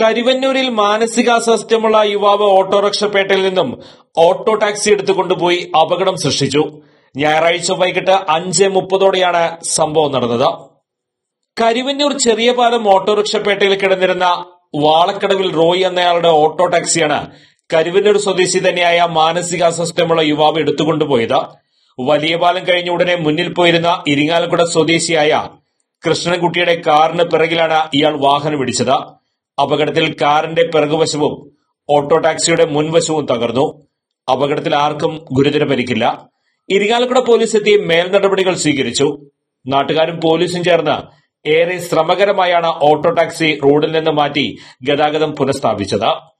കരിവന്നൂരിൽ മാനസികാസ്വാസ്ഥ്യമുള്ള യുവാവ് ഓട്ടോറിക്ഷപ്പേട്ടയിൽ നിന്നും auto taxi എടുത്തുകൊണ്ടുപോയി അപകടം സൃഷ്ടിച്ചു. ഞായറാഴ്ച വൈകിട്ട് അഞ്ച് മുപ്പതോടെയാണ് സംഭവം നടന്നത്. കരിവന്നൂർ ചെറിയപാലം ഓട്ടോറിക്ഷപ്പേട്ടയിൽ കിടന്നിരുന്ന വാളക്കടവിൽ റോയ് എന്നയാളുടെ ഓട്ടോ ടാക്സിയാണ് കരുവന്നൂർ സ്വദേശി തന്നെയായ മാനസികാസ്വാസ്ഥ്യമുള്ള യുവാവ് എടുത്തുകൊണ്ടുപോയത്. വലിയ പാലം കഴിഞ്ഞ ഉടനെ മുന്നിൽ പോയിരുന്ന ഇരിങ്ങാലക്കുട സ്വദേശിയായ കൃഷ്ണൻകുട്ടിയുടെ കാറിന് പിറകിലാണ് ഇയാൾ വാഹനം ഇടിച്ചത്. അപകടത്തിൽ കാറിന്റെ പിറകുവശവും ഓട്ടോ ടാക്സിയുടെ മുൻവശവും തകർന്നു. അപകടത്തിൽ ആർക്കും ഗുരുതര പരിക്കില്ല. ഇരിങ്ങാലക്കുട പോലീസ് എത്തി മേൽ നടപടികൾ സ്വീകരിച്ചു. നാട്ടുകാരും പോലീസും ചേർന്ന് ഏറെ ശ്രമകരമായാണ് ഓട്ടോ ടാക്സി റോഡിൽ നിന്ന് മാറ്റി ഗതാഗതം പുനഃസ്ഥാപിച്ചത്.